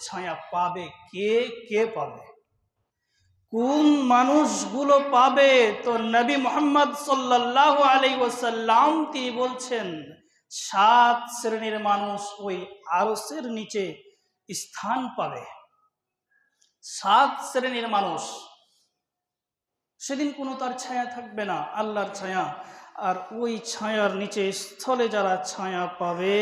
ছায়া পাবে? কে কে পাবে? কোন মানুষগুলো পাবে? তো নবী মোহাম্মদ সাল্লাল্লাহু আলাইহি ওয়াসাল্লাম তিনি বলছেন, সাত শ্রেণির মানুষ ওই আরসের নিচে স্থান পাবে। সাত শ্রেণির মানুষ, সেদিন কোনো তার ছায়া থাকবে না, আল্লাহর ছায়া। আর ওই ছায়ার নিচে স্থলে যারা ছায়া পাবে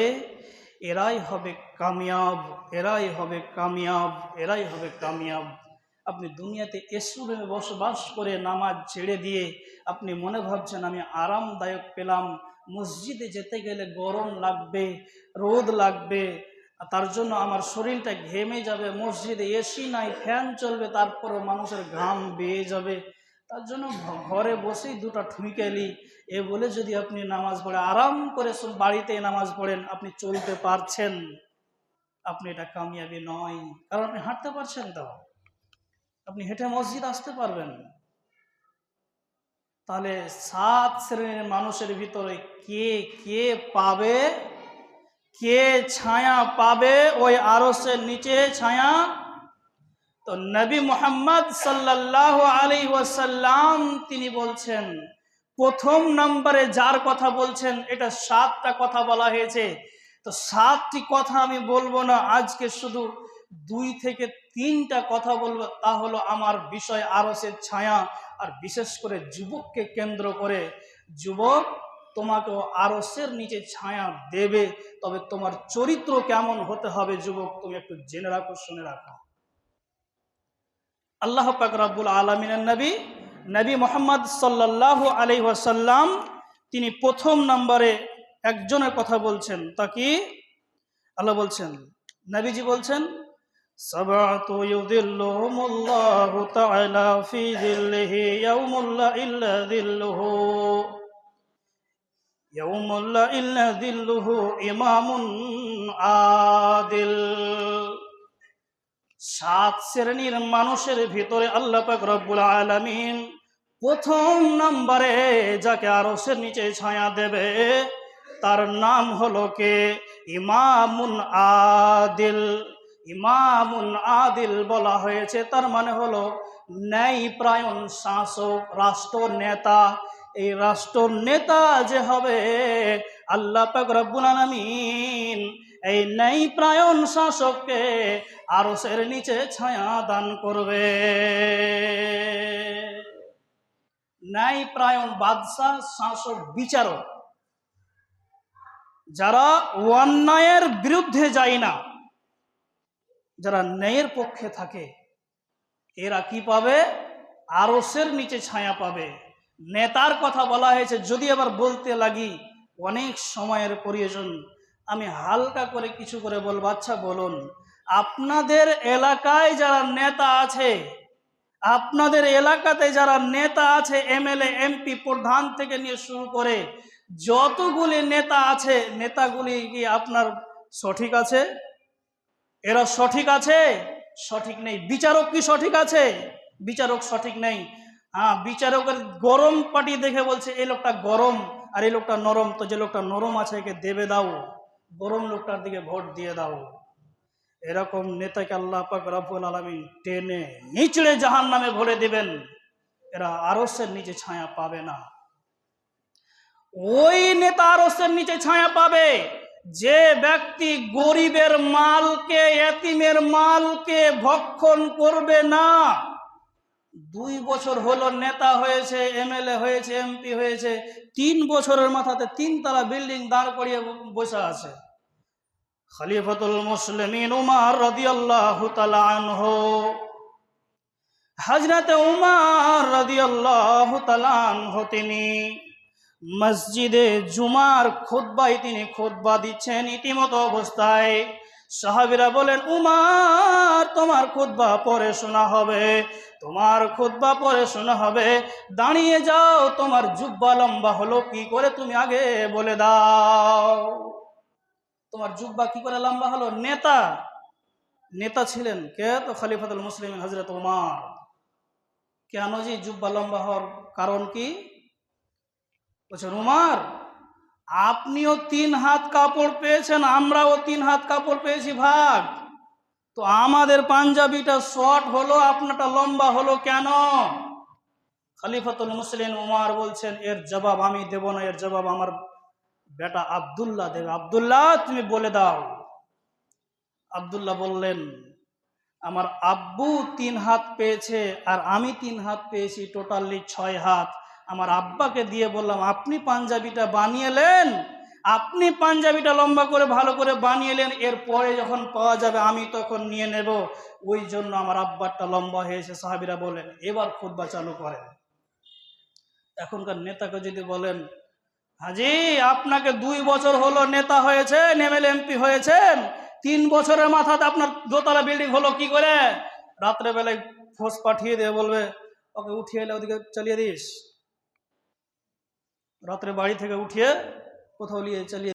এরাই হবে কামিয়াব, এরাই হবে কামিয়াব, এরাই হবে কামিয়াব। আপনি দুনিয়াতে এসুরে বসবাস করে নামাজ ছেড়ে দিয়ে আপনি মনে ভাবছেন আমি আরামদায়ক পেলাম, মসজিদে যেতে গেলে গরম লাগবে, রোদ লাগবে তার জন্য আমার শরীরটা ঘেমে যাবে, মসজিদে এসি নাই, ফ্যান চলবে, তারপরও মানুষের ঘাম বেয়ে যাবে। তার জন্য ঘরে বসেই দুটো ঠুইকালি এ বলে যদি আপনি নামাজ পড়ে, আরাম করে বাড়িতে নামাজ পড়েন, আপনি চলতে পারছেন। আপনি এটা কামিয়াবি নয়, কারণ আপনি হাঁটতে পারছেন তো। আপনি হেঁটে মসজিদ আসতে পারবেন। তাহলে সাত শ্রেণির মানুষের ভিতরে কে কে পাবে? কে ছায়া পাবে? ওই আরসের নিচে ছায়া তো নবী মোহাম্মদ সাল্লাহ আলী ওয়াসাল্লাম তিনি বলছেন, প্রথম নম্বরে যার কথা বলছেন, এটা সাতটা কথা বলা হয়েছে। তো সাতটি কথা আমি বলব না, আজকে শুধু দুই থেকে তিনটা কথা বলব, তা হলো আমার বিষয় আরসের ছায়া, আর বিশেষ করে যুবককে কেন্দ্র করে। যুবক তোমাকে আরসের নিচে ছায়া দেবে, তবে তোমার চরিত্র কেমন হতে হবে যুবক, তুমি একটু জেনে রাখো, শুনে রাখো। আল্লাহ পাক রাব্বুল আলমিনের নবী নবী মোহাম্মদ সাল্লাল্লাহু আলাইহি ওয়াসাল্লাম, তিনি প্রথম নম্বরে একজনের কথা বলছেন। তা কি? আল্লাহ বলছেন, নবীজি বলছেন, সাবাতু ইউদিল্লুহুমুল্লাহু সাত শ্রেণির মানুষের ভিতরে আল্লাহ পাক রব্বুল আলামিন প্রথম নম্বরে যাকে আরসের নিচে ছায়া দেবে, তার নাম হলো কে? ইমামুন আদিল। ইমামুন আদিল বলা হয়েছে, তার মানে হলো ন্যায় প্রায়ণ শাসক, রাষ্ট্র নেতা। এই রাষ্ট্র নেতা যে হবে আল্লাহ পাক রব্বুল আলামিন এই ন্যায় প্রায়ণ শাসককে আরসের নিচে ছায়া দান করবে। ন্যায় প্রায়ণ বাদশাহ, শাসক, বিচারক, যারা অন্যায়ের বিরুদ্ধে যায় না, যারা ন্যায়ের পক্ষে থাকে, এরা কি পাবে? আরসের নিচে ছায়া পাবে। নেতার কথা বলা হয়েছে, যদি আবার বলতে লাগি, অনেক সময়ের প্রয়োজন। আমি হালকা করে কিছু করে বলব আচ্ছা বলুন, আপনাদের এলাকায় যারা নেতা আছে, আপনাদের এলাকাতে যারা নেতা আছে, এমএলএ, এমপি, প্রধান থেকে নিয়ে শুরু করে যতগুলি নেতা আছে, নেতাগুলি কি আপনার সঠিক আছে? এরা সঠিক আছে? সঠিক নেই। বিচারক কি সঠিক আছে? বিচারক সঠিক নেই। হ্যাঁ বিচারকের গরম পাটি দেখে বলছে, এই লোকটা গরম আর এই লোকটা নরম। তো যে লোকটা নরম আছে, একে দেবে দাও। গরম লোকটার দিকে ভোট দিয়ে দাও। এরকম নেতাকে আল্লাহ পাক রব্বুল আলমিন টেনে নিচড়ে জাহান নামে ভরে দেবেন। এরা আরসের নিচে ছায়া পাবে না। ওই নেতা আরসের নিচে ছায়া পাবে। যে ব্যক্তি গরিবের মালকে, এতিমের মালকে ভক্ষণ করবে না। দুই বছর হলো নেতা হয়েছে, এমএলএ হয়েছে, এমপি হয়েছে। তিন বছরের মাথাতে তিনতলা বিল্ডিং দাঁড় করিয়ে বসে আছে। খলিফাতুল মুসলিমিন উমার রাদিয়াল্লাহু তাআলা আনহু। হযরতে উমার রাদিয়াল্লাহু তাআলা আনহু তিনি মসজিদে জুমার খুতবায় তিনি খুতবা দিচ্ছেন ইতিমতো অবস্থায়। সাহাবিরা বলেন, উমার, তোমার খুতবা পরে শোনা হবে। তোমার খুতবা পরে শোনা হবে। দাঁড়িয়ে যাও, তোমার জুব্বা লম্বা হলো, কি করে তুমি আগে বলে দাও? তোমার জুব্বা কি করে লম্বা হলো? নেতা। নেতা ছিলেন কে? তো খলিফাতুল মুসলিম হজরত উমার। কেন যে জুব্বা লম্বা হওয়ার কারণ কি? বলছেন, উমার আপনিও তিন হাত কাপড় পেয়েছেন, আমরাও তিন হাত কাপড় পেয়েছি ভাগ। তো আমাদের পাঞ্জাবিটা শর্ট হলো, আপনারটা লম্বা হলো কেন? খলিফাতুল মুসলিম উমার বলছেন, এর জবাব আমি দেব না, এর জবাব আমার বেটা আব্দুল্লাহ দেবে। আবদুল্লাহ, তুমি বলে দাও। আব্দুল্লাহ বললেন, আমার আব্বু তিন হাত পেয়েছে আর আমি তিন হাত পেয়েছি, টোটালি ছয় হাত। আমার আব্বাকে দিয়ে বললাম, আপনি পাঞ্জাবিটা বানিয়েলেন আপনি পাঞ্জাবিটা লম্বা করে ভালো করে বানিয়েলেন এরপরে যখন পাওয়া যাবে আমি তখন নিয়ে নেব। ওই জন্য আমার আব্বারটা লম্বা হয়েছে সাহাবিরা বলেন এবার খুদ্া চালু করেন। এখনকার নেতাকে যদি বলেন, হাজি, আপনাকে দুই বছর হলো নেতা হয়েছেন এমএলএ এমপি হয়েছেন, তিন বছরের মাথাতে আপনার দোতলা বিল্ডিং হলো কি করে? রাত্রে বেলায় ফোর্স পাঠিয়ে দিয়ে বলবে, ওকে উঠিয়ে এলে ওদিকে চালিয়ে দিস। রাত্রে বাড়ি থেকে উঠিয়ে কোথাও নিয়ে চালিয়ে